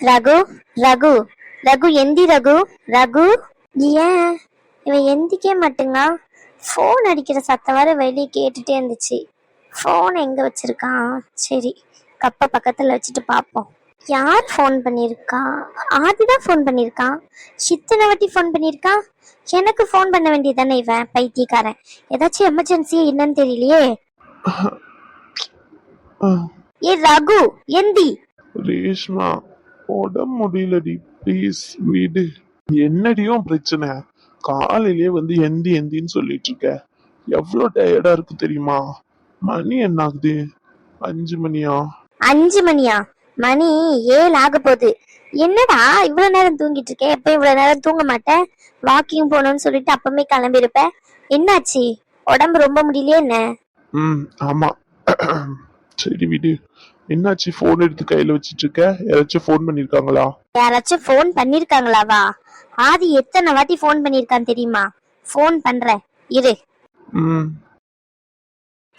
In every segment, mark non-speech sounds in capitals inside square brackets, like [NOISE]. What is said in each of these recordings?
ரகு ரகு ரகு எந்தி ரகு ரகு. ஏன்? இவன் எந்திக்கே மாட்டேங்க ஃபோன் அடிக்கிற சத்தம் வர வெளியே கேட்டுட்டே இருந்துச்சு. ஃபோன் எங்க வச்சிருக்கான் சரி கப்பை பக்கத்துல வச்சுட்டு பார்ப்போம். யார் ஃபோன் பண்ணியிருக்கா? ஆதி தான் ஃபோன் பண்ணியிருக்கான் சித்தனை வாட்டி ஃபோன் பண்ணியிருக்கான் எனக்கு ஃபோன் பண்ண வேண்டியதானே இவன் பைத்தியக்காரன். ஏதாச்சும் எமர்ஜென்சி என்னன்னு தெரியலையே. ஏ ரகு எந்தி. ரேஷ்மா. உடம்பு முடியலடி. ப்ளீஸ் விடு. என்னடியும் பிரச்சனை? காலையிலே வந்து எந்தி எந்தின்னு சொல்லிட்டு இருக்க. எவ்வளோ டயர்டா இருக்கு தெரியுமா? மணி என்ன ஆகுது அஞ்சு மணியா? அஞ்சு மணியா? மணி ஏழு ஆக போகுது. என்னடா இவ்வளவு நேரம் தூங்கிட்டு இருக்க? எப்ப இவ்வளவு நேரம் தூங்க மாட்டேன் வாக்கிங் போகணும்னு சொல்லிட்டு அப்பமே கிளம்பியிருப்ப என்னாச்சு? உடம்பு ரொம்ப முடியலையே என்ன? ம் ஆமா. சரி விடு. என்னாச்சு ஃபோன் எடுத்து கையில வச்சிட்டு இருக்க யாராச்சும் ஃபோன் பண்ணிருக்காங்களா? யாராச்சும் ஃபோன் பண்ணிருக்காங்களாவா ஆதி எத்தனை வாட்டி ஃபோன் பண்ணிருக்கான் தெரியுமா? ஃபோன் பண்றேன் இரு. ம்.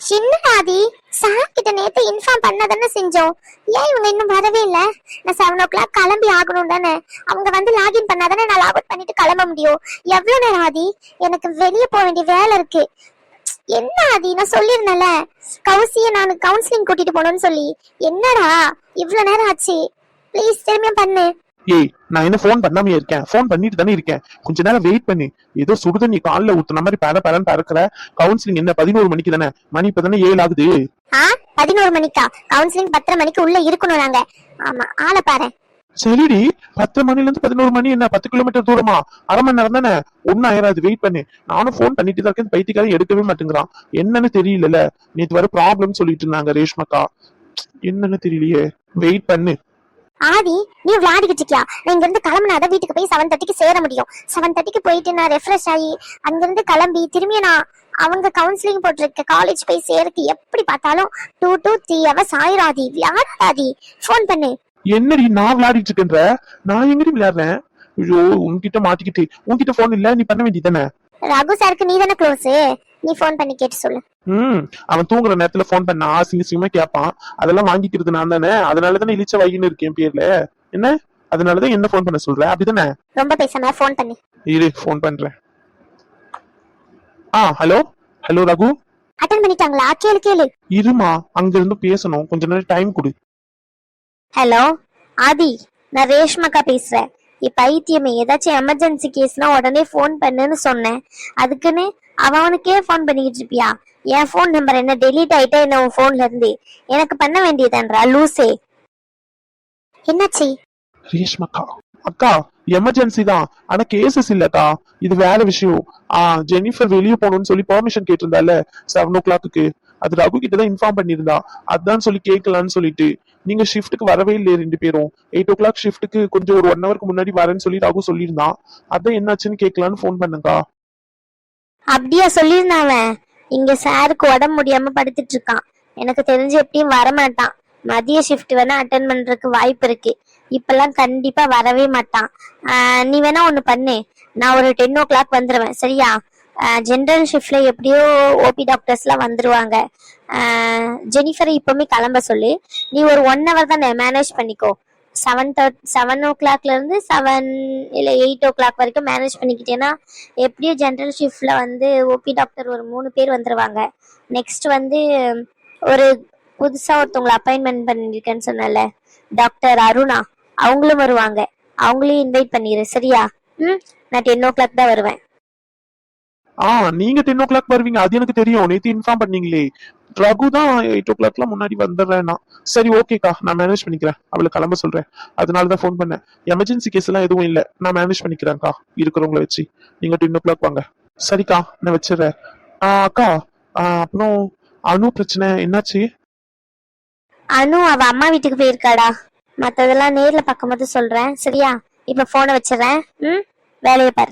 சின்ன ஆதி? சார் கிட்ட நேத்து இன்ஃபார்ம் பண்ணதானே செஞ்சோம். ஏன் இவங்க இன்னும் வரவே இல்ல? நான் செவன் ஓ கிளாக் கிளம்பி ஆகணும் தானே. அவங்க வந்து லாகின் பண்ணாதானே நான் லாக் அவுட் பண்ணிட்டு கிளம்ப முடியும். எவ்வளவு நேரம் ஆதி? எனக்கு வெளியே போக வேண்டிய வேலை இருக்கு. என்ன ஆதி? நான் சொல்லிருந்தேன்ல கௌசிய நான் கவுன்சிலிங் கூட்டிட்டு போகணும்னு சொல்லி. என்னடா? இவ்வளவு நேரம் ஆச்சு. ப்ளீஸ் திரும்பியும் பண்ணு. ஏய் நான் என்ன ஃபோன் பண்ணாம இருக்கேன். ஃபோன் பண்ணிட்டு தானே இருக்கேன். கொஞ்ச நேரம் வெயிட் பண்ணி. ஏதோ சுடுதண்ணி கால்ல ஊத்துன மாதிரி பர பரன்னு பறக்கிற கவுன்சிலிங் என்ன பதினோரு மணிக்கு தானே? மணி இப்ப தானே ஏழு ஆகுது. ஆ? பதினோரு மணிக்கா? கவுன்சிலிங் பத்தரை மணிக்கு உள்ள இருக்கணும் நாங்க. ஆமா ஆளை பாரு. சரிடி. பத்து மணில இருந்து பதினோரு மணி என்ன? பத்து கிலோமீட்டர் தூரமா? அரை மணி நேரம் தானே? ஒன்னும் ஆயிராது. வெயிட் பண்ணு. நானும் போன் பண்ணிட்டு தான் இருக்கேன். பைத்தியக்காரன் எடுக்கவே மாட்டேங்கிறான். என்னன்னு தெரியல நேத்து வர ப்ராப்ளம் சொல்லிட்டு இருந்தாங்க ரேஷ்மக்கா. என்னன்னு தெரியலையே. வெயிட் பண்ணு. ஆதி நீ விளையாடிக்கிட்டு இருக்கியா? நான் இங்க இருந்து கிளம்புனாதான் வீட்டுக்கு போய் செவன் தேர்ட்டிக்கு சேர முடியும். செவன் தேர்ட்டிக்கு போயிட்டு நான் ரெஃப்ரெஷ் ஆகி அங்கிருந்து கிளம்பி திரும்பி நான் அவங்க கவுன்சிலிங் போட்டிருக்க காலேஜ் போய் சேருக்கு எப்படி பார்த்தாலும் டூ டூ த்ரீ ஹவர்ஸ் ஆயிராதி விளையாடாதி. ஃபோன் பண்ணு. என்னடி நான் விளையாடிட்டு இருக்கேன்ற? நான் எங்கடி விளையாடுறேன்? ஐயோ உன்கிட்ட மாட்டிக்கிட்டு. உன்கிட்ட போன் இல்ல நீ பண்ண வேண்டியதானே ரகு சாருக்கு நீ தானே க்ளோஸ் நீ ஃபோன் பண்ணி கேட்டு சொல்லு. ம் அவன் தூங்குற நேரத்துல போன் பண்ணா அசிங்க அசிங்கமா கேட்பான் அதெல்லாம் வாங்கிக்கிறது நான் தானே. அதனால தானே இழிச்ச வைகின்னு இருக்கேன் பேர்ல. என்ன? அதனாலதான் என்ன போன் பண்ண சொல்ற? அப்படிதானே? ரொம்ப பேசாம ஃபோன் பண்ணு. இரு ஃபோன் பண்றேன். ஆ ஹலோ ஹலோ ரகு? அட்டன் பண்ணிட்டாங்களா? கேளு கேளு. இருமா அங்க இருந்து பேசணும். கொஞ்ச நேரம் டைம் கொடு. ஹலோ ஆதி நான் ரேஷ்மக்கா பேசுறேன். இ பைத்தியமே ஏதாச்சும் எமர்ஜென்சி கேஸ்னா உடனே ஃபோன் பண்ணுன்னு சொன்னேன். அதுக்குன்னு அவனுக்கே ஃபோன் பண்ணிக்கிட்டு இருப்பியா? என் ஃபோன் நம்பர் என்ன டெலீட் ஆயிட்டா என்ன உன் ஃபோன்ல இருந்து? எனக்கு பண்ண வேண்டியதான்றா லூசே. என்னாச்சு? ரேஷ்மக்கா அக்கா எமர்ஜென்சி தான். ஆனா கேசஸ் இல்லக்கா. இது வேற விஷயம். ஆ ஜெனிஃபர் வெளியே போகணும்னு சொல்லி பெர்மிஷன் கேட்டிருந்தால செவன் ஓ கிளாக்கு அது ரகு கிட்ட தான் இன்ஃபார்ம் பண்ணியிருந்தா. அதான் சொல்லி கேட்கலான்னு சொல்லிட்டு. நீங்க ஷிஃப்ட்டுக்கு வரவே இல்லையே ரெண்டு பேரும். எயிட் ஓ கிளாக் ஷிஃப்ட்டுக்கு கொஞ்சம் ஒரு ஒன் ஹவருக்கு முன்னாடி வரேன்னு சொல்லி ரகு சொல்லியிருந்தான் அதான் என்னாச்சுன்னு கேட்கலான்னு ஃபோன் பண்ணுங்கக்கா அப்படியா சொல்லியிருந்தான் அவன். இங்க சாருக்கு உடம்பு முடியாம படுத்துட்டு இருக்கான் எனக்கு தெரிஞ்சு எப்படியும் வரமாட்டான். மதிய ஷிஃப்ட் வேணா அட்டன் பண்றதுக்கு வாய்ப்பு இருக்கு. இப்பெல்லாம் கண்டிப்பா வரவே மாட்டான். ஆஹ் நீ வேணா ஒண்ணு பண்ணு. நான் ஒரு டென் ஓ கிளாக் வந்துருவேன். சரியா? ஜென்ரல் ஷிஃப்ட்ல எப்படியோ ஓபி டாக்டர்ஸ்லாம் வந்துருவாங்க. ஜெனிஃபரை இப்பவுமே கிளம்ப சொல்லு. நீ ஒரு ஒன் ஹவர் தானே மேனேஜ் பண்ணிக்கோ. செவன் தேர்ட் செவன் ஓ கிளாக்ல இருந்து செவன் இல்லை எயிட் ஓ கிளாக் வரைக்கும் மேனேஜ் பண்ணிக்கிட்டேன்னா எப்படியும் ஜென்ரல் ஷிஃப்ட்ல வந்து ஓபி டாக்டர் ஒரு மூணு பேர் வந்துருவாங்க. நெக்ஸ்ட் வந்து ஒரு புதுசா ஒருத்தவங்களை அப்பாயின்மெண்ட் பண்ணிருக்கேன்னு சொன்னல டாக்டர் அருணா. அவங்களும் வருவாங்க. அவங்களையும் இன்வைட் பண்ணிடு சரியா? ம்? நான் டென் ஓ கிளாக் தான் வருவேன். ஆ நீங்க டென் ஓ கிளாக் வருவீங்க. அது எனக்கு தெரியும். நேத்து இன்ஃபார்ம் பண்ணீங்களே. ரகு தான் எயிட் ஓ கிளாக்லாம் முன்னாடி வந்துடுறேன்னா. சரி ஓகேக்கா நான் மேனேஜ் பண்ணிக்கிறேன். அவளை கிளம்ப சொல்றேன். அதனால தான் ஃபோன் பண்ணேன். எமர்ஜென்சி கேஸ் எல்லாம் எதுவும் இல்லை. நான் மேனேஜ் பண்ணிக்கிறேன்க்கா இருக்கிறவங்கள வச்சு. நீங்க டென் ஓ கிளாக் வாங்க. சரிக்கா. நான் வச்சிடுறேன். ஆ, அக்கா. ஆ, அப்புறம் அணு பிரச்சனை. என்னாச்சு? அனு அவ அம்மா வீட்டுக்கு போயிருக்காடா. மத்ததெல்லாம் நேர்ல பார்க்கும்போது சொல்றேன். சரியா? இப்ப போனை வச்சிடுறேன். ம்? வேலையை பாரு.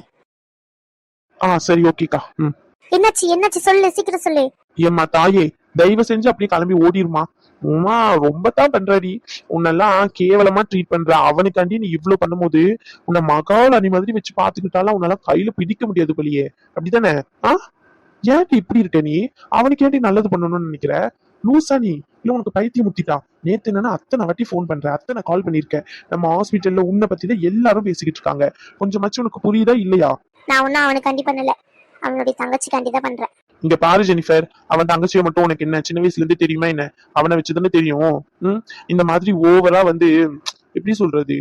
ஆ சரி ஓகேக்கா. ம். என்னாச்சு என்னாச்சு? சொல்லு சீக்கிரம் சொல்லு. ஏம்மா தாயே தயவு செஞ்சு அப்படியே கிளம்பி ஓடிருமா உமா ரொம்ப தான் பண்றாடி. உன்னெல்லாம் கேவலமா ட்ரீட் பண்ற. அவனுக்காண்டி நீ இவ்ளோ பண்ணும்போது உன்னை மகாராணி மாதிரி வச்சு பாத்துக்கிட்டாலும் உன்னால கையில பிடிக்க முடியாது போலியே. அப்படிதானே ஆ? ஏன்டி இப்படி இருக்க நீ? அவனுக்கு ஏன்டி நல்லது பண்ணணும்னு நினைக்கிற? லூசா நீ. இல்ல உனக்கு பைத்தியம் முத்திட்டா நேத்து என்னன்னா அத்தனை வாட்டி ஃபோன் பண்றேன். அத்தனை கால் பண்ணிருக்கேன் நம்ம ஹாஸ்பிட்டல்ல உன்னை பத்தி தான் எல்லாரும் பேசிக்கிட்டு இருக்காங்க. கொஞ்சமாச்சும் உனக்கு புரியுதா இல்லையா? நான் ஒன்னும் அவனுக்காண்டி பண்ணல. அவனுடைய தங்கச்சிக்காண்டி தான் பண்றேன். இங்க பாரு ஜெனிஃபர் அவன் தங்கச்சியை மட்டும் உனக்கு என்ன சின்ன வயசுல இருந்து தெரியுமா என்ன? அவனை வச்சுதானே தெரியும். இந்த மாதிரி ஓவரா வந்து எப்படி சொல்றது?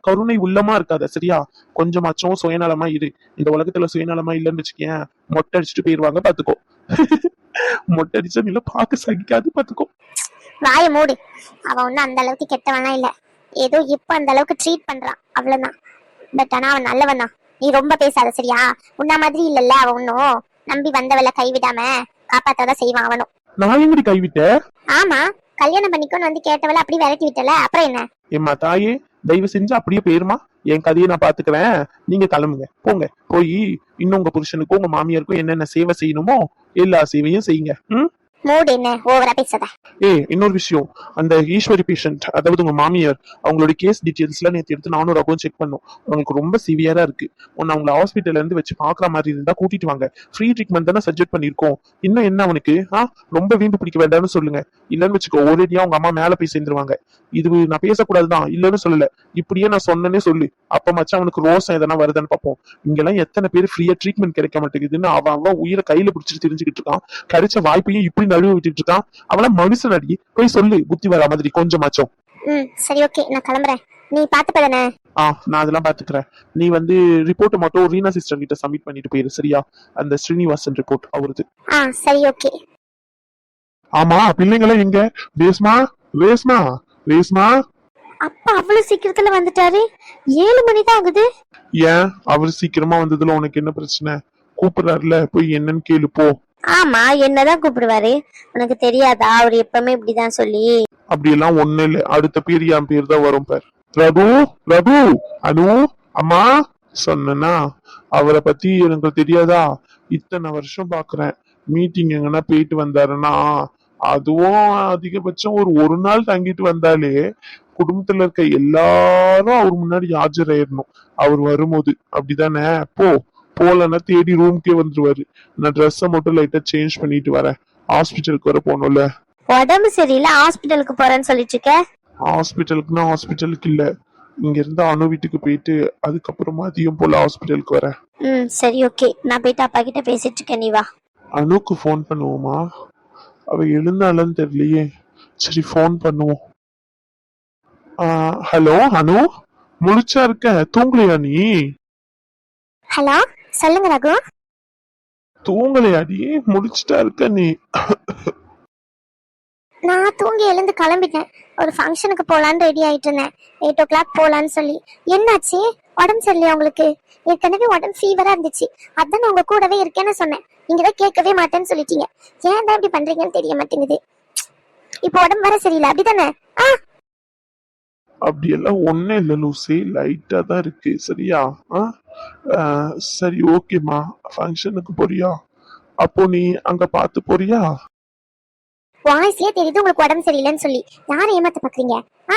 கருணை உள்ளமா இருக்காத சரியா? கொஞ்சமாச்சும் சுயநலமா இரு. இந்த உலகத்துல சுயநலமா இல்லைன்னு வச்சுக்கேன் மொட்டை அடிச்சுட்டு போயிருவாங்க பாத்துக்கோ. [LAUGHS] மொட்டை அடிச்சா நீல பார்க்க சகிக்காது பாத்துக்கோ. வாய மூடு. அவன் ஒன்னும் அந்த அளவுக்கு கெட்டவனா இல்ல. ஏதோ இப்ப அந்த அளவுக்கு ட்ரீட் பண்றான். அவ்வளவுதான். பட் ஆனா அவன் நல்லவன் தான். நீ ரொம்ப பேசாத சரியா? உன்ன மாதிரி இல்லல்ல அவன் ஒன்னும் நம்பி வந்தவள கைவிடாம காப்பாத்தாதான் செய்வான் அவனும். நான் எங்கடி கைவிட்ட ஆமா. கல்யாணம் பண்ணிக்கோன்னு வந்து கேட்டவள அப்படி விரட்டி விட்டல. அப்புறம் என்ன? ஏம்மா தாயே தயவு செஞ்சு அப்படியே போயிருமா? என் கதையை நான் பாத்துக்கிறேன் நீங்க கிளம்புங்க. போங்க. போய் இன்னும் உங்க புருஷனுக்கும் உங்க மாமியாருக்கும் என்னென்ன சேவை செய்யணுமோ எல்லா சேவையும் செய்யுங்க. ம்? மூடு என்ன? ஓவரா பேசாத. ஏய் இன்னொரு விஷயம். அந்த ஈஸ்வரி பேஷண்ட் அதாவது உங்க மாமியார் அவங்களோட கேஸ் டீடைல்ஸ்லாம் நேற்று எடுத்து நானும் ரகம் செக் பண்ணோம். அவங்களுக்கு ரொம்ப சிவியரா இருக்கு. உன்னை அவங்கள ஹாஸ்பிட்டல்ல இருந்து வச்சு பாக்குற மாதிரி இருந்தா கூட்டிட்டு வாங்க. ஃப்ரீ ட்ரீட்மெண்ட் தானே சஜெக்ட் பண்ணிருக்கோம் இன்னும் என்ன அவனுக்கு? ஆ ரொம்ப வீம்பு பிடிக்க வேண்டாம்னு சொல்லுங்க. இல்லன்னு வச்சுக்கோ ஒரேடியா உங்க அம்மா மேல போய் சேர்ந்துருவாங்க. இது நான் பேசக்கூடாதுதான். இல்லன்னு சொல்லல. இப்படியே நான் சொன்னேனே சொல்லு. அப்ப மச்சான் அவனுக்கு ரோசம் எதனா வருதுன்னு பார்ப்போம். இங்கெல்லாம் எத்தனை பேர் ஃப்ரீயா ட்ரீட்மெண்ட் கிடைக்க மாட்டேங்குதுன்னு அவன் அவன் உயிரை கையில பிடிச்சிட்டு தெரிஞ்சுக்கிட்டு இருக்கான். கிடைச்ச வாய்ப்பையும் இப்படி நழுவ விட்டுட்டு இருக்கான் அவன மனுஷன் அடி போய் சொல்லு புத்தி வரா மாதிரி கொஞ்சமாச்சும். ம் சரி ஓகே நான் கிளம்புறேன். நீ பாத்துப்பதானே ஆ நான் அதெல்லாம் பாத்துக்கிறேன் நீ வந்து ரிப்போர்ட் மட்டும் ரீனா சிஸ்டர் கிட்ட சப்மிட் பண்ணிட்டு போயிரு சரியா? அந்த ஸ்ரீனிவாசன் ரிப்போர்ட் அவருது. ஆ சரி ஓகே. ஆமா பிள்ளைங்களாம் எங்க? ரேஸ்மா ரேஸ்மா ரேஸ்மா அப்பா அவ்வளவு சீக்கிரத்துல வந்துட்டாரு. ஏழு மணி தான் ஆகுது. ஏன்? அவர் சீக்கிரமா வந்ததுல உனக்கு என்ன பிரச்சனை? கூப்பிடுறாருல போய் என்னன்னு கேளு போ. ஆமா என்னதான் கூப்பிடுவாரு? உனக்கு தெரியாதா? அவர் எப்பவுமே இப்படிதான் சொல்லி. அப்படியெல்லாம் ஒண்ணு இல்ல. அடுத்த பேர் என் பேர் தான் வரும் பார். ரகு ரகு அனு அம்மா சொன்னா அவரை பத்தி எனக்கு தெரியாதா? இத்தனை வருஷம் பாக்குறேன். மீட்டிங் எங்கன்னா போயிட்டு வந்தாருன்னா அதுவும் அதிகபட்சம் ஒரு ஒரு நாள் தங்கிட்டு வந்தாலே குடும்பத்துல இருக்க எல்லாரும் அவர் முன்னாடி ஆஜராயிரணும். அவர் வரும்போது. அப்படிதானே? போ. போலன்னா தேடி ரூம்க்கே வந்துருவாரு. நான் ட்ரெஸ்ஸை மட்டும் லைட்டா சேஞ்ச் பண்ணிட்டு வரேன். ஹாஸ்பிட்டலுக்கு வர போகணும்ல. உடம்பு சரியில்லை ஹாஸ்பிட்டலுக்கு போறேன்னு சொல்லிட்டு இருக்க ஹாஸ்பிட்டலுக்குன்னா ஹாஸ்பிட்டலுக்கு இல்ல. இங்க இருந்து அணு வீட்டுக்கு போயிட்டு அதுக்கப்புறமா அதிகம் போல ஹாஸ்பிட்டலுக்கு வரேன். ம் சரி ஓகே நான் போயிட்டு அப்பா கிட்ட பேசிட்டு இருக்கேன் நீ வா. அணுக்கு ஃபோன் பண்ணுவோமா? அவ எழுந்தாளன்னு தெரியலையே. சரி ஃபோன் பண்ணுவோம். ஹலோ அனு? முழிச்சா இருக்க? தூங்கலையா நீ? ஹலோ சொல்லுங்க ரகு. தூங்கலையாடி முழிச்சிட்டா இருக்க நீ. நான் தூங்கி எழுந்து கிளம்பிட்டேன். ஒரு ஃபங்க்ஷனுக்கு போலான்னு ரெடி ஆயிட்டு இருந்தேன். எயிட் ஓ கிளாக் போலான்னு சொல்லி. என்னாச்சு? உடம்பு சரியில்லையா உங்களுக்கு? ஏற்கனவே உடம்பு ஃபீவரா இருந்துச்சு. அதான் நான் உங்க கூடவே இருக்கேன்னு சொன்னேன். நீங்க தான் கேட்கவே மாட்டேன்னு சொல்லிட்டீங்க. ஏன் தான் இப்படி பண்றீங்கன்னு தெரிய மாட்டேங்குது. இப்போ உடம்பு வர சரியில்லை. அப்படிதானே ஆ அப்படியெல்லாம் ஒண்ணும் இல்ல லூசி. லைட்டா தான் இருக்கு. சரியா? ஆ? சரி ஓகேம்மா ஃபங்க்ஷனுக்கு போறியா? அப்போ நீ அங்க பார்த்து போறியா? வாய்ஸ்லயே தெரியுது உங்களுக்கு உடம்பு சரியில்லைன்னு சொல்லி. யாரை ஏமாத்த பாக்குறீங்க? ஆ?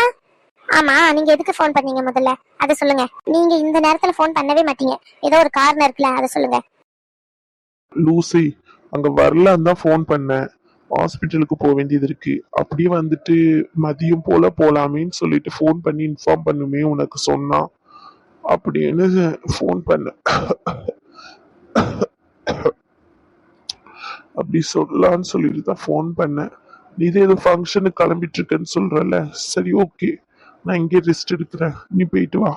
ஆமா நீங்க எதுக்கு ஃபோன் பண்ணீங்க முதல்ல? அதை சொல்லுங்க. நீங்க இந்த நேரத்துல ஃபோன் பண்ணவே மாட்டீங்க. ஏதோ ஒரு காரணம் இருக்குல்ல அதை சொல்லுங்க. லூசி அங்க வரலான்னு தான் ஃபோன் பண்ணேன். ஹாஸ்பிட்டலுக்கு போக வேண்டியது இருக்கு. அப்படியே வந்துட்டு மதியம் போல போலாமேன்னு சொல்லிட்டு ஃபோன் பண்ணி இன்ஃபார்ம் பண்ணுமே உனக்கு சொன்னா. அப்படின்னு ஃபோன் பண்ணேன் அப்படி சொல்லலான்னு சொல்லிட்டு தான் ஃபோன் பண்ணேன் நீ இதே ஏதோ ஃபங்க்ஷனுக்கு கிளம்பிட்டு இருக்கேன்னு சொல்றல சரி ஓகே நான் இங்கே ரெஸ்ட் எடுக்கிறேன். நீ போயிட்டு வா.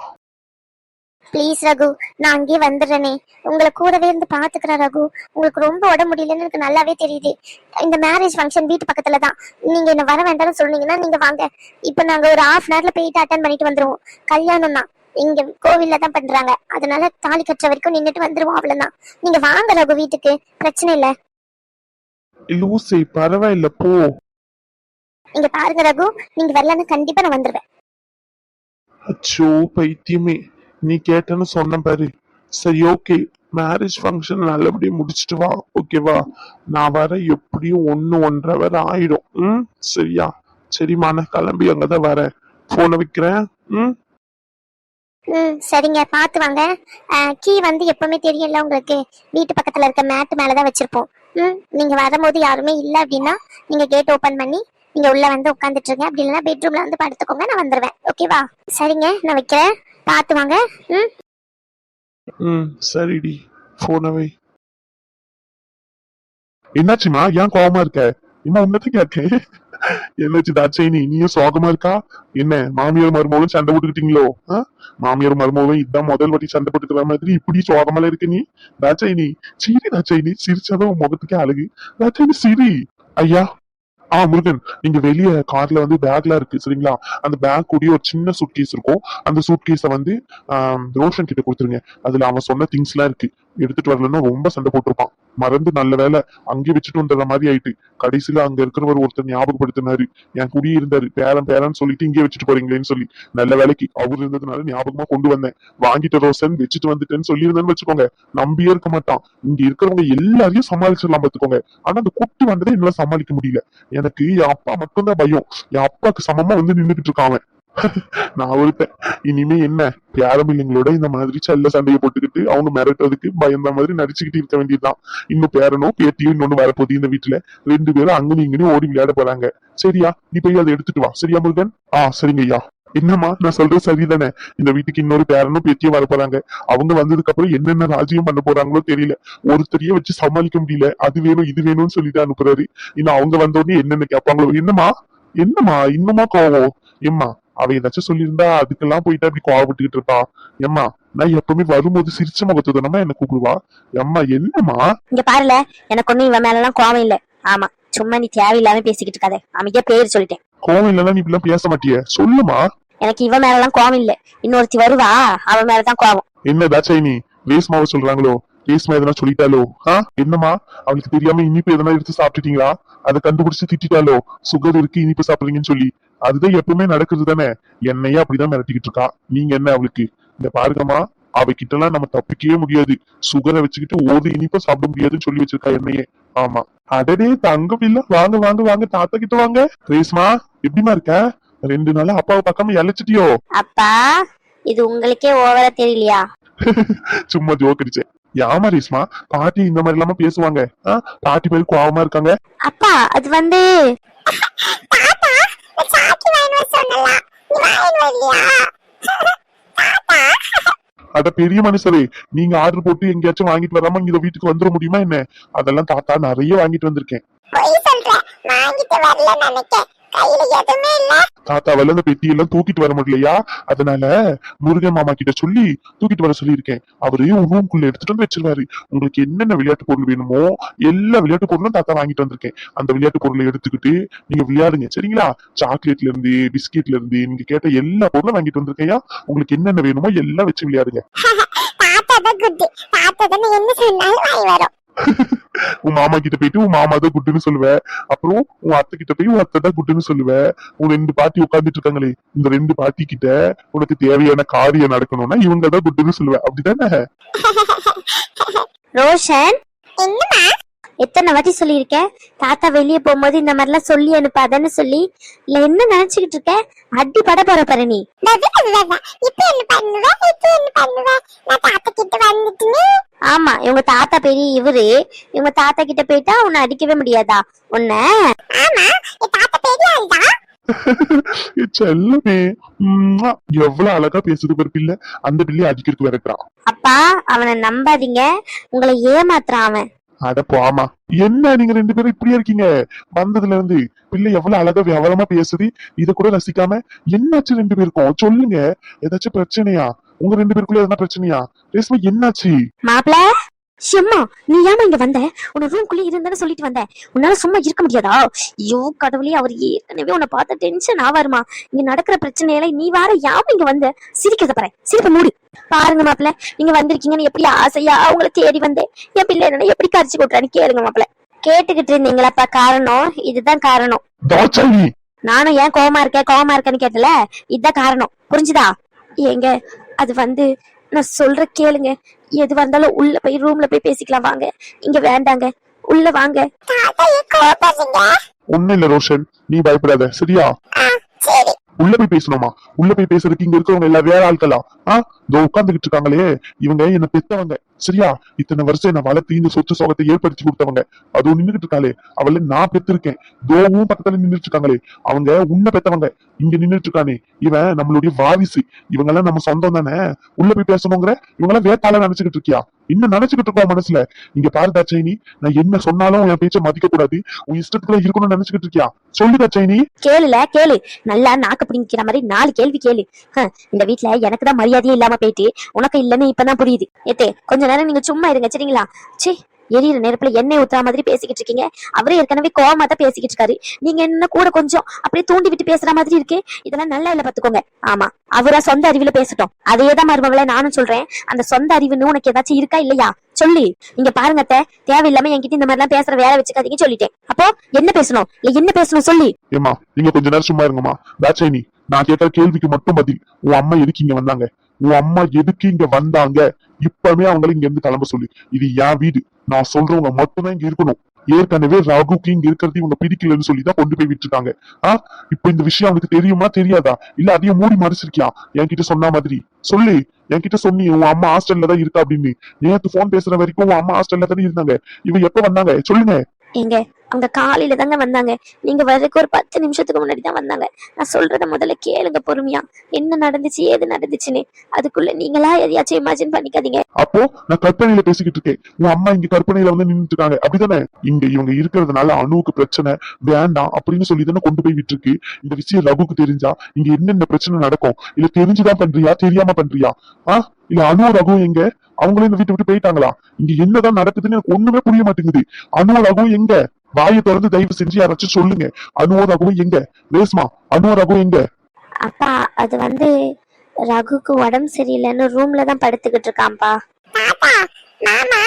ப்ளீஸ் ரகு நான் அங்கேயே வந்துடுறேனே. உங்களை கூடவே இருந்து பாத்துக்கிறேன் ரகு. உங்களுக்கு ரொம்ப உடம்பு முடியலன்னு எனக்கு நல்லாவே தெரியுது. இந்த மேரேஜ் ஃபங்க்ஷன் வீட்டு பக்கத்துல தான். நீங்க என்ன வர வேண்டாம்னு சொன்னீங்கன்னா நீங்க வாங்க. இப்போ நாங்க ஒரு ஹாஃப் அன் ஹவர்ல போயிட்டு அட்டன் பண்ணிட்டு வந்துருவோம். கல்யாணம் தான். இங்க கோவில்ல தான் பண்றாங்க. அதனால தாலி கட்டுற வரைக்கும் நின்னுட்டு வந்துருவோம் அவ்வளவுதான். நீங்க வாங்க ரகு வீட்டுக்கு. பிரச்சனை இல்ல. லூசி பரவாயில்ல போ. நீங்க பாருங்க ரகு. நீங்க வரலன்னு கண்டிப்பா நான் வந்துருவேன். அச்சோ பைத்தியமே. நீ கேட்டேன்னு சொன்ன பாரு சரி ஓகே மேரேஜ் ஃபங்க்ஷன் நல்லபடியா முடிச்சிட்டு வா ஓகேவா நான் வர எப்படியும் ஒன்னு ஒன்றரை வர ஆயிடும். ம்? சரியா? சரிம்மா நான் கிளம்பி அங்கதான் வரேன் போன வைக்கிறேன். ம்? ம் சரிங்க. பார்த்து வாங்க. கீ வந்து எப்பவுமே தெரியும்ல உங்களுக்கு. வீட்டு பக்கத்துல இருக்க மேட் மேலதான் வச்சிருப்போம். ம் நீங்க வரும்போது யாருமே இல்லை அப்படின்னா நீங்க கேட் ஓபன் பண்ணி நீங்க உள்ள வந்து உட்காந்துட்டு இருங்க. அப்படி இல்லைன்னா பெட்ரூம்ல வந்து படுத்துக்கோங்க. நான் வந்துருவேன். ஓகேவா சரிங்க. நான் வைக்கிறேன். பார்த்து வாங்க. ம்? ம் சரிடி. போன வை. என்னாச்சுமா? ஏன் கோவமா இருக்க? என்ன உன்னத்துக்கு கேட்க என்னாச்சு தாட்சைனி நீயும் சோகமா இருக்கா? என்ன மாமியார் மருமகளும் சண்டை போட்டுக்கிட்டீங்களோ? மாமியார் மருமகளும் இதான் முதல் வாட்டி சண்டை போட்டுக்கிற மாதிரி இப்படி சோகமால இருக்க நீ? தாட்சைனி சிரி தாட்சைனி சிரிச்சாதான் உன் முகத்துக்கே அழகு. தாட்சைனி சிரி. ஐயா ஆ முருகன் நீங்க வெளிய கார்ல வந்து பேக்லாம் இருக்கு சரிங்களா? அந்த பேக் கூடிய ஒரு சின்ன சூட் கேஸ் இருக்கும். அந்த சூட் கேஸ வந்து ரோஷன் கிட்ட கொடுத்துருங்க. அதுல அவன் சொன்ன திங்ஸ் எல்லாம் இருக்கு. எடுத்துட்டு வரலன்னா ரொம்ப சண்டை போட்டிருப்பான். மறந்து நல்ல வேலை அங்கே வச்சுட்டு வந்துடுற மாதிரி ஆயிட்டு. கடைசியில அங்க இருக்கிறவர் ஒருத்தர் ஞாபகப்படுத்தினாரு. என் குடி இருந்தாரு. பேரன் பேரன் சொல்லிட்டு இங்கே வச்சுட்டு போறீங்களேன்னு சொல்லி. நல்ல வேலைக்கு அவர் இருந்ததுனால ஞாபகமா கொண்டு வந்தேன். வாங்கிட்ட ரோசன் வச்சுட்டு வந்துட்டேன்னு சொல்லியிருந்தேன்னு வச்சுக்கோங்க. நம்பியே இருக்க மாட்டான். இங்க இருக்கிறவங்க எல்லாரையும் சமாளிச்சிடலாம் பாத்துக்கோங்க. ஆனா அந்த குட்டி வந்ததை என்னால சமாளிக்க முடியல. எனக்கு என் அப்பா மட்டும்தான் பயம். என் அப்பாக்கு சமமா வந்து நின்னுகிட்டு இருக்கான் நான் ஒருத்தன் இனிமே என்ன? பேரம்பிள்ளைங்களோட இந்த மாதிரி செல்ல சண்டையை போட்டுக்கிட்டு அவங்க மிரட்டுறதுக்கு பயந்த மாதிரி நடிச்சுக்கிட்டு இருக்க வேண்டியதுதான். இன்னும் பேரனோ பேத்தியோ இன்னொன்னு வரப்போகுது இந்த வீட்டுல. ரெண்டு பேரும் அங்கனும் இங்கனும் ஓடி விளையாட போறாங்க. சரியா? நீ போய் அதை எடுத்துட்டு வா. சரியா முருகன்? ஆ சரிங்க ஐயா. என்னம்மா? நான் சொல்றது சரிதானே? இந்த வீட்டுக்கு இன்னொரு பேரனும் பேத்தியும் வர போறாங்க. அவங்க வந்ததுக்கு அப்புறம் என்னென்ன ராஜ்யம் பண்ண போறாங்களோ தெரியல. ஒருத்தரையே வச்சு சமாளிக்க முடியல. அது வேணும் இது வேணும்னு சொல்லிட்டு அனுப்புறாரு. இன்னும் அவங்க வந்த உடனே என்னென்ன கேட்பாங்களோ. என்னம்மா? என்னம்மா? இன்னுமா கோவம்? எம்மா? அவ ஏதாச்சும் சொல்லியிருந்தா அதுக்கெல்லாம் போயிட்டு அப்படி கோவப்பட்டுக்கிட்டு இருப்பா எம்மா நான் எப்பவுமே வரும்போது சிரிச்ச முகத்தை தானம்மா என்ன கூப்பிடுவா? எம்மா என்னம்மா? இங்க பாருல எனக்கு ஒண்ணும் இவன் மேல எல்லாம் கோவம் இல்ல. ஆமா சும்மா நீ தேவையில்லாம பேசிக்கிட்டு இருக்காத. அமைதியா பேர் சொல்லிட்டேன். கோவம் இல்லைன்னா நீ இப்படிலாம் பேச மாட்டியே? சொல்லுமா எனக்கு இவன் மேல எல்லாம் கோவம் இல்ல. இன்னொருத்தி வருவா அவன் மேலதான் கோவம். என்னதா சைனி? ரேஸ்மாவை சொல்றாங்களோ? ரேஸ்மா எதனா சொல்லிட்டாலோ? ஆ? என்னம்மா? அவளுக்கு தெரியாம இனிப்பு எதனா எடுத்து சாப்பிட்டுட்டீங்களா? அதை கண்டுபிடிச்சு திட்டிட்டாலோ? சுகர் இருக்கு இனிப்பு சாப்பிடுறீங்கன்னு சொல்லி. அதுதான் எப்பவுமே நடக்குது தானே? என்னையே அப்படிதான் மிரட்டிக்கிட்டு இருக்கா. நீங்க என்ன அவளுக்கு? இந்த பாருங்கம்மா அவகிட்ட எல்லாம் நம்ம தப்பிக்கவே முடியாது. சுகரை வச்சுக்கிட்டு ஒரு இனிப்பும் சாப்பிட முடியாதுன்னு சொல்லி வச்சிருக்கா என்னையே. ஆமா. அடடே தங்கம் இல்ல வாங்க வாங்க வாங்க தாத்தா கிட்ட வாங்க. ரேஸ்மா எப்படிமா இருக்க? ரெண்டு நாளா அப்பாவை பார்க்காம இழைச்சிட்டியோ? அப்பா இது உங்களுக்கே ஓவரா தெரியலையா? [LAUGHS] சும்மா ஜோக் அடிச்சேன். யாமா ரேஸ்மா பாட்டி இந்த மாதிரி இல்லாம பேசுவாங்க? பாட்டி பேர் கோவமா இருக்காங்க? அப்பா அது வந்து அட பெரிய மனுஷரே நீங்க ஆர்டர் போட்டு எங்கேயாச்சும் வாங்கிட்டு வராம இந்த வீட்டுக்கு வந்துட முடியுமா என்ன? அதெல்லாம் தாத்தா நிறைய வாங்கிட்டு வந்திருக்கேன். வாங்கிட்டு வரல நினைக்க கையில எதுவுமே இல்ல. தாத்தாவால அந்த பெட்டி எல்லாம் தூக்கிட்டு வர முடியலையா? அதனால முருகன் மாமா கிட்ட சொல்லி தூக்கிட்டு வர சொல்லியிருக்கேன். அவரு ரூம்குள்ள எடுத்துட்டு வந்து வச்சிருவாரு. உங்களுக்கு என்னென்ன விளையாட்டு பொருள் வேணுமோ எல்லா விளையாட்டு பொருளும் தாத்தா வாங்கிட்டு வந்திருக்கேன். அந்த விளையாட்டு பொருளை எடுத்துக்கிட்டு நீங்க விளையாடுங்க. சரிங்களா? சாக்லேட்ல இருந்து பிஸ்கெட்ல இருந்து நீங்க கேட்ட எல்லா பொருளும் வாங்கிட்டு வந்திருக்கையா? உங்களுக்கு என்னென்ன வேணுமோ எல்லாம் வச்சு விளையாடுங்க. [LAUGHS] தாத்தா தான் குட்டு. தாத்தா தான் என்ன சொன்னாலும் வரும். உன் மாமா கிட்ட போயிட்டு உன் மாமா தான் குட்டுன்னு சொல்லுவேன் அப்புறம் உன் அத்தை கிட்ட போய் உன் அத்தை தான் குட்டுன்னு சொல்லுவ. உன் ரெண்டு பாட்டி உட்கார்ந்துட்டு இருக்காங்களே இந்த ரெண்டு பாட்டி கிட்ட உனக்கு தேவையான காரியம் நடக்கணும்னா இவங்க தான் குட்டுன்னு சொல்லுவேன் அப்படிதானே? ரோஷன் என்னமா எத்தனை வாட்டி சொல்லியிருக்கேன்? தாத்தா வெளியே போகும்போது இந்த மாதிரிலாம் சொல்லி அனுப்பாதன்னு சொல்லி இல்ல என்ன நினைச்சுக்கிட்டு இருக்க? அடி பட போற பாரு நீ. ஆமா இவங்க தாத்தா பெரிய இவரு. இவங்க தாத்தா கிட்ட போயிட்டா உன்னை அடிக்கவே முடியாதா? உன்னை. [LAUGHS] செல்லமே. எவ்வளவு அழகா பேசுது ஒரு பிள்ளை அந்த பிள்ளை அடிக்கிறதுக்கு விரட்டுறான். அப்பா அவனை நம்பாதீங்க. உங்களை ஏமாத்துறான் அவன். அட போமா என்ன நீங்க ரெண்டு பேரும் இப்படியே இருக்கீங்க? வந்ததுல இருந்து பிள்ளை எவ்வளவு அழகா விவரமா பேசுது. இத கூட ரசிக்காம என்னாச்சு ரெண்டு பேருக்கும்? சொல்லுங்க. ஏதாச்சும் பிரச்சனையா? உங்க ரெண்டு பேருக்குள்ள எதனா பிரச்சனையா? ரேஸ்மா என்னாச்சு? சும்மா நீ ஏமா இங்க வந்த? உன்னை ரூம்குள்ளே இருந்தானே சொல்லிட்டு வந்த. உன்னால சும்மா இருக்க முடியாதா? ஐயோ கடவுளே அவர் ஏற்கனவே உன்னை பார்த்த டென்ஷன் ஆவாருமா. இங்க நடக்கிற பிரச்சனையில நீ வேற யாம இங்க வந்த? சிரிக்கிறத பாரு சிரிப்ப மூடி. பாருங்க மாப்பிள நீங்க வந்திருக்கீங்கன்னு எப்படி ஆசையா உங்களை தேடி வந்தேன். என் பிள்ளை என்ன எப்படி கரிச்சு கொட்டுறான்னு கேளுங்க மாப்பிள. கேட்டுக்கிட்டு இருந்தீங்களாப்பா காரணம்? இதுதான் காரணம். நானும் ஏன் கோவமா இருக்கேன்? கோவமா இருக்கேன்னு கேட்டல? இதுதான் காரணம். புரிஞ்சுதா? ஏங்க அது வந்து நான் சொல்ற கேளுங்க. எது வந்தாலும் உள்ள போய் ரூம்ல போய் பேசிக்கலாம். வாங்க. இங்க வேண்டாங்க. உள்ள வாங்க. ஒண்ணும் இல்ல ரோஷன். நீ பயப்படாத. சரியா? உள்ள போய் பேசணுமா? உள்ள போய் பேசுறதுக்கு இங்க இருக்கிறவங்க எல்லா வேற ஆட்களா? ஆ? இதோ உட்கார்ந்துகிட்டு இருக்காங்களே. இவங்க என்ன பெத்தவங்க. சரியா? இத்தனை வருஷம் என்ன வளர்த்து இந்த சொத்து சோகத்தை ஏற்படுத்தி கொடுத்தவங்க. அதுவும் நின்னுகிட்டு இருக்காளே அவளை நான் பெத்திருக்கேன். தோவும் பக்கத்துல நின்னுட்டு இருக்காங்களே. அவங்க உன்னை பெத்தவங்க. இங்க நின்னுட்டு இருக்கானே. இவன் நம்மளுடைய வாரிசு. இவங்க எல்லாம் நம்ம சொந்தம் தானே? உள்ள போய் பேசணுங்கிற? இவங்க எல்லாம் வேத்தால நினைச்சுக்கிட்டு இருக்கியா? இன்னும் நினைச்சுக்கிட்டு இருக்கோம் மனசுல? இங்க பாரு தச்சைனி. நான் என்ன சொன்னாலும் என் பேச்ச மதிக்க கூடாது உன் இஷ்டத்துக்குள்ள இருக்கணும்னு நினைச்சுக்கிட்டு இருக்கியா? சொல்லு தச்சைனி. கேளுல கேளு. நல்லா நாக்கு பிடிக்கிற மாதிரி நாலு கேள்வி கேளு. இந்த வீட்டுல எனக்கு தான் மரியாதையே இல்லாம போயிட்டு உனக்கு இல்லன்னு இப்பதான் புரியுது. ஏத்தே கொஞ்ச நேரம் நீங்க சும்மா இருங்க சரிங்களா? ச்சே எரியிற நெருப்புல எண்ணெய் ஊத்துற மாதிரி பேசிக்கிட்டு இருக்கீங்க. அவரே ஏற்கனவே கோவமா தான் பேசிக்கிட்டு இருக்காரு. நீங்க என்ன கூட கொஞ்சம் அப்படியே தூண்டி விட்டு பேசுற மாதிரி இருக்கு. இதெல்லாம் நல்லா இல்ல பாத்துக்கோங்க. ஆமா அவரா சொந்த அறிவுல பேசட்டும். அதே தான் நானும் சொல்றேன். அந்த சொந்த அறிவுன்னு உனக்கு ஏதாச்சும் இருக்கா இல்லையா? சொல்லி. நீங்க பாருங்க தேவையில்லாம என்கிட்ட இந்த மாதிரி எல்லாம் பேசுற வேலை வச்சுக்காதீங்க சொல்லிட்டேன். அப்போ என்ன பேசணும்? இல்ல என்ன பேசணும் சொல்லி. ஏமா நீங்க கொஞ்ச நேரம் சும்மா இருங்கம்மா. நான் கேட்ட கேள்விக்கு மட்டும் பதில். உன் அம்மா எதுக்கு இங்க வந்தாங்க? உன் அம்மா எதுக்கு இங்க வந்தாங்க? இப்பவே அவங்கள இங்க இருந்து கிளம்ப சொல்லு. இது என் வீடு. நான் சொல்றவங்க மட்டும்தான் இங்க இருக்கணும். ஏற்கனவே ராகுக்கு இங்க இருக்கிறது இவங்க பிடிக்கலன்னு சொல்லி தான் கொண்டு போய் விட்டுருக்காங்க ஆ? இப்ப இந்த விஷயம் அவனுக்கு தெரியுமா தெரியாதா? இல்ல அதையும் மூடி மறைச்சிருக்கியா? என்கிட்ட சொன்ன மாதிரி. சொல்லு. என்கிட்ட சொன்னி உன் அம்மா ஹாஸ்டல்ல தான் இருக்கா அப்படின்னு. நேத்து போன் பேசுற வரைக்கும் உன் அம்மா ஹாஸ்டல்ல தானே இருந்தாங்க. இவ எப்ப வந்தாங்க? சொல்லுங்க. எங்க? அவங்க காலையில தாங்க வந்தாங்க. நீங்க வர்றதுக்கு ஒரு பத்து நிமிஷத்துக்கு முன்னாடி தான் வந்தாங்க. நான் சொல்றத முதல்ல கேளுங்க பொறுமையா. என்ன நடந்துச்சு ஏது நடந்துச்சுன்னு. அதுக்குள்ள நீங்களா எதையாச்சும் இமேஜின் பண்ணிக்காதீங்க. அப்போ நான் கற்பனையில பேசிக்கிட்டு இருக்கேன். உங்க அம்மா இங்க கற்பனையில வந்து நின்றுட்டு இருக்காங்க அப்படிதானே? இங்க இவங்க இருக்கிறதுனால அணுவுக்கு பிரச்சனை வேண்டாம் அப்படின்னு சொல்லி தானே கொண்டு போய் விட்டுருக்கு. இந்த விஷயம் ரகுக்கு தெரிஞ்சா இங்க என்னென்ன பிரச்சனை நடக்கும்? இல்ல தெரிஞ்சுதான் பண்றியா? தெரியாம பண்றியா? ஆ? இல்ல அணு ரகு எங்க? அவங்களும் இந்த வீட்டை விட்டு போயிட்டாங்களா? இங்க என்னதான் நடக்குதுன்னு எனக்கு ஒண்ணுமே புரிய மாட்டேங்குது. அணு ரகு எங்க? வாயை திறந்து தயவு செஞ்சு யாராச்சும் சொல்லுங்க. அணுவோ ரகுவும் எங்க? ரேஸ்மா அணுவோ ரகுவும் எங்க? அப்பா அது வந்து ரகுக்கு உடம்பு சரியில்லைன்னு ரூம்ல தான் படுத்துக்கிட்டு இருக்கான்ப்பா. தாத்தா மாமா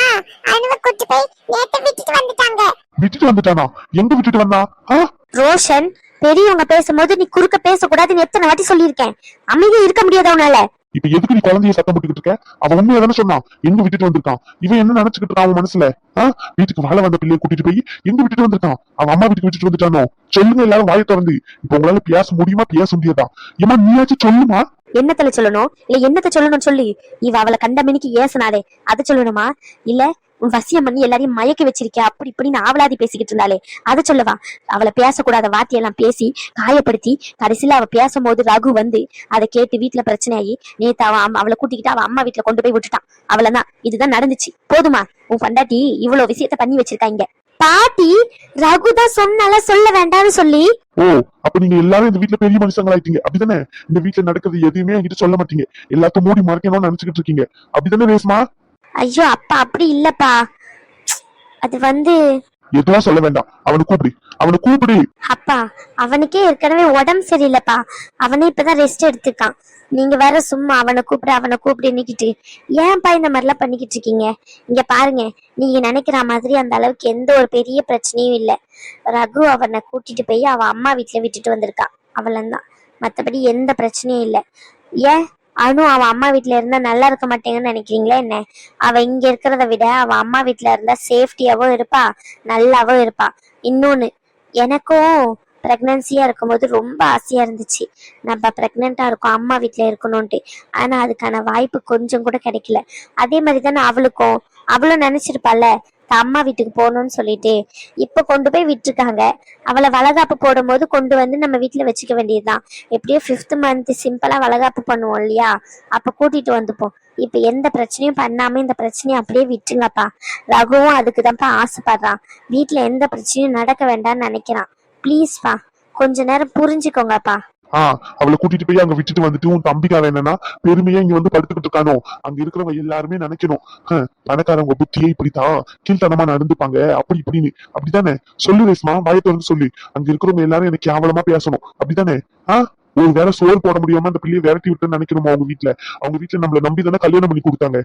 அனுவ கூட்டு போய் நேத்து விட்டுட்டு வந்துட்டாங்க. விட்டுட்டு வந்துட்டானா? எங்க விட்டுட்டு வந்தா? ஆ? ரோஷன் பெரியவங்க பேசும்போது நீ குறுக்க பேசக்கூடாதுன்னு எத்தனை வாட்டி சொல்லியிருக்கேன். அமைதியா இருக்க முடியாத உன்னால? இப்ப எதுக்கு நீ குழந்தைய சத்தம் போட்டுக்கிட்டு இருக்க? அவன் உண்மையா தானே சொன்னான். எங்க விட்டுட்டு வந்திருக்கான்? இவன் என்ன நினைச்சுக்கிட்டு அவன் மனசுல? ஆஹ் வீட்டுக்கு வாழ வந்த பிள்ளைய கூட்டிட்டு போய் எங்க விட்டுட்டு வந்திருக்கான்? அவன் அம்மா வீட்டுக்கு விட்டுட்டு வந்துட்டானோ? சொல்லுங்க எல்லாரும் வாயை திறந்து. இப்ப உங்களால பேச முடியுமா? பேச முடியாதா? ஏமா நீயாச்சும் சொல்லுமா? என்னத்துல சொல்லணும்? இல்ல என்னத்த சொல்லணும் சொல்லி? இவ அவளை கண்ட மணிக்கு ஏசனாதே. அதை சொல்லணுமா? இல்ல வசியம் பண்ணி எல்லாரையும் மயக்க வச்சிருக்கே அப்படி இப்படின்னு ஆவலாதி பேசிக்கிட்டு இருந்தாலே அதை சொல்லவா? அவளை பேசக்கூடாத வார்த்தையெல்லாம் பேசி காயப்படுத்தி கடைசியில அவ பேசும்போது ரகு வந்து அதை கேட்டு வீட்டுல பிரச்சனையாகி நேத்து அவன் அவளை கூட்டிக்கிட்டு அவ அம்மா வீட்டுல கொண்டு போய் விட்டுட்டான். அவளைதான் இதுதான் நடந்துச்சு. போதுமா? உன் பண்டாட்டி இவ்வளவு விஷயத்த பண்ணி வச்சிருக்காங்க பாட்டி ரகு தான் சொன்னால சொல்ல வேண்டாம்னு சொல்லி. ஓ அப்ப நீங்க எல்லாரும் இந்த வீட்டுல பெரிய மனுஷங்களாயிட்டீங்க அப்படிதானே? இந்த வீட்டுல நடக்கிறது எதுவுமே என்கிட்ட சொல்ல மாட்டீங்க. எல்லாத்தையும் மூடி மறைக்கணும்னு நினைச்சுக்கிட்டு இருக்கீங்க. அப்படிதானே ரேஸ்மா ஐயோ அப்பா அப்படி இல்லப்பா. அது வந்து எதுவும் சொல்ல வேண்டாம். அவனை கூப்பிடு. அவனை கூப்பிடு. அப்பா அவனுக்கே ஏற்கனவே உடம்பு சரியில்லைப்பா. அவனே இப்பதான் ரெஸ்ட் எடுத்துக்கான் நீங்க வேற சும்மா அவனை கூப்பிடு அவனை கூப்பிடு நிக்கிட்டு. ஏன்ப்பா இந்த மாதிரிலாம் பண்ணிக்கிட்டு இருக்கீங்க? இங்க பாருங்க. நீங்க நினைக்கிற மாதிரி அந்த அளவுக்கு எந்த ஒரு பெரிய பிரச்சனையும் இல்ல. ரகு அவனை கூட்டிட்டு போய் அவ அம்மா வீட்டுல விட்டுட்டு வந்திருக்கான் அவ்வளவுதான். மத்தபடி எந்த பிரச்சனையும் இல்ல. ஏன்? அனு அவ அம்மா வீட்டில் இருந்தா நல்லா இருக்க மாட்டேங்கன்னு நினைக்கிறீங்களா என்ன? அவ இங்க இருக்கிறத விட அவ அம்மா வீட்டில் இருந்தா சேஃப்டியாவும் இருப்பா நல்லாவும் இருப்பா. இன்னொன்னு எனக்கும் ப்ரெக்னன்சியா இருக்கும்போது ரொம்ப ஆசையா இருந்துச்சு. நம்ம ப்ரெக்னெண்டா இருக்கோம் அம்மா வீட்டில் இருக்கணும்ட்டு ஆனா அதுக்கான வாய்ப்பு கொஞ்சம் கூட கிடைக்கல. அதே மாதிரி தானே அவளுக்கும். அவளும் நினைச்சிருப்பால அம்மா வீட்டுக்கு போகணும்னு சொல்லிட்டு இப்ப கொண்டு போய் விட்டுருக்காங்க. அவளை வளகாப்பு போடும்போது கொண்டு வந்து நம்ம வீட்டில் வச்சுக்க வேண்டியதுதான். எப்படியோ ஃபிஃப்த் மந்த் சிம்பிளா வளகாப்பு பண்ணுவோம் இல்லையா? அப்ப கூட்டிட்டு வந்துப்போம். இப்ப எந்த பிரச்சனையும் பண்ணாம இந்த பிரச்சனையை அப்படியே விட்டுருங்கப்பா. ரகுவும் அதுக்கு தான்ப்பா ஆசைப்படுறான். வீட்ல எந்த பிரச்சனையும் நடக்க வேண்டாம்னு நினைக்கிறான். ப்ளீஸ்ப்பா கொஞ்ச நேரம் புரிஞ்சுக்கோங்கப்பா. ஆஹ் அவளை கூட்டிட்டு போய் அங்க விட்டுட்டு வந்துட்டு உன் தம்பிக்கார என்னன்னா பெருமையா இங்க வந்து படுத்துக்கிட்டு இருக்கானோ? அங்க இருக்கிறவங்க எல்லாருமே நினைக்கணும். பணக்காரவங்க புத்தியே இப்படித்தான் கீழ்த்தனமா நடந்துப்பாங்க அப்படி இப்படின்னு. அப்படித்தானே? சொல்லு ரேஸ்மா பயத்தை வந்து சொல்லி. அங்க இருக்கிறவங்க எல்லாரும் எனக்கு கேவலமா பேசணும். அப்படித்தானே? ஆ ஒரு வேலை சோறு போட முடியாம அந்த பிள்ளையை விரட்டி விட்டு நினைக்கணுமா அவங்க வீட்ல? அவங்க வீட்டுல நம்மள நம்பி தானே கல்யாணம் பண்ணி கொடுத்தாங்க.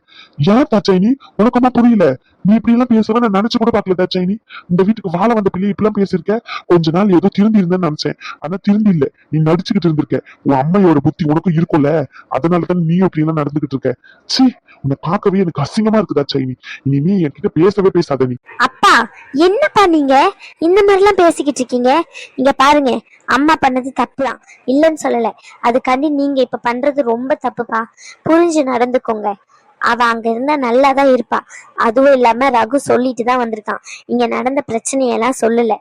ஏன் தாச்சாயினி உனக்கமா புரியல. நீ இப்படி எல்லாம் பேசுவ நான் நினைச்சு கூட பாக்கல தச்சைனி இந்த வீட்டுக்கு வாழ வந்த பிள்ளை இப்படி எல்லாம் பேசிருக்க கொஞ்ச நாள் ஏதோ திரும்பி இருந்தேன்னு நினைச்சேன். ஆனா திரும்பி இல்ல. நீ நடிச்சுக்கிட்டு இருந்திருக்க. உன் அம்மையோட புத்தி உனக்கும் இருக்கும்ல. அதனாலதான் நீ இப்படி எல்லாம் நடந்துகிட்டு இருக்க. சி உன்னை பார்க்கவே எனக்கு அசிங்கமா இருக்குதா சைனி. இனிமே என்கிட்ட பேசவே பேசாத நீ. அப்பா என்னப்பா நீங்க? இந்த மாதிரி எல்லாம் பேசிக்கிட்டு இருக்கீங்க. நீங்க பாருங்க அம்மா பண்ணது தப்புதான். இல்லைன்னு சொல்லல. அதுக்காண்டி நீங்க இப்ப பண்றது ரொம்ப தப்புப்பா. புரிஞ்சு நடந்துக்கோங்க. அவ அங்க இருந்தா நல்லா தான் இருப்பா. அதுவும் இல்லாம ரகு சொல்லிட்டு தான் வந்திருக்கான். இங்க நடந்த பிரச்சனையெல்லாம் சொல்லல.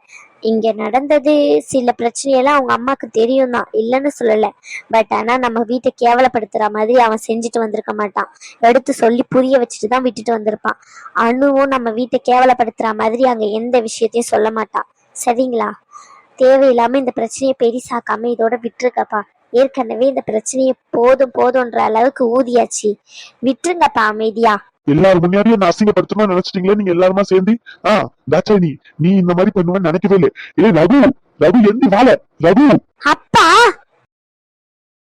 இங்க நடந்தது சில பிரச்சனையெல்லாம் அவங்க அம்மாக்கு தெரியும் தான் இல்லைன்னு சொல்லல. பட் ஆனா நம்ம வீட்டை கேவலப்படுத்துற மாதிரி அவன் செஞ்சுட்டு வந்திருக்க மாட்டான். எடுத்து சொல்லி புரிய வச்சுட்டு தான் விட்டுட்டு வந்திருப்பான். அணுவும் நம்ம வீட்டை கேவலப்படுத்துற மாதிரி அங்க எந்த விஷயத்தையும் சொல்ல மாட்டான் சரிங்களா? தேவையில்லாம இந்த பிரச்சனையை பெரிசாக்காம இதோட விட்டுருக்கப்பா. ஏற்கனவே இந்த பிரச்சனையை போதும் போதும்ன்ற அளவுக்கு ஊதியாச்சு. விட்டுருங்கப்பா அமைதியா. எல்லாரும் முன்னாடியும் நான் அசிங்கப்படுத்தணும்னு நினைச்சிட்டீங்களே? நீங்க எல்லாருமா சேர்ந்து? ஆ தாட்சாயினி நீ இந்த மாதிரி பண்ணுவேன்னு நினைக்கவே இல்லை. ஏ ரகு ரகு எந்தி வாழ. ரகு. அப்பா!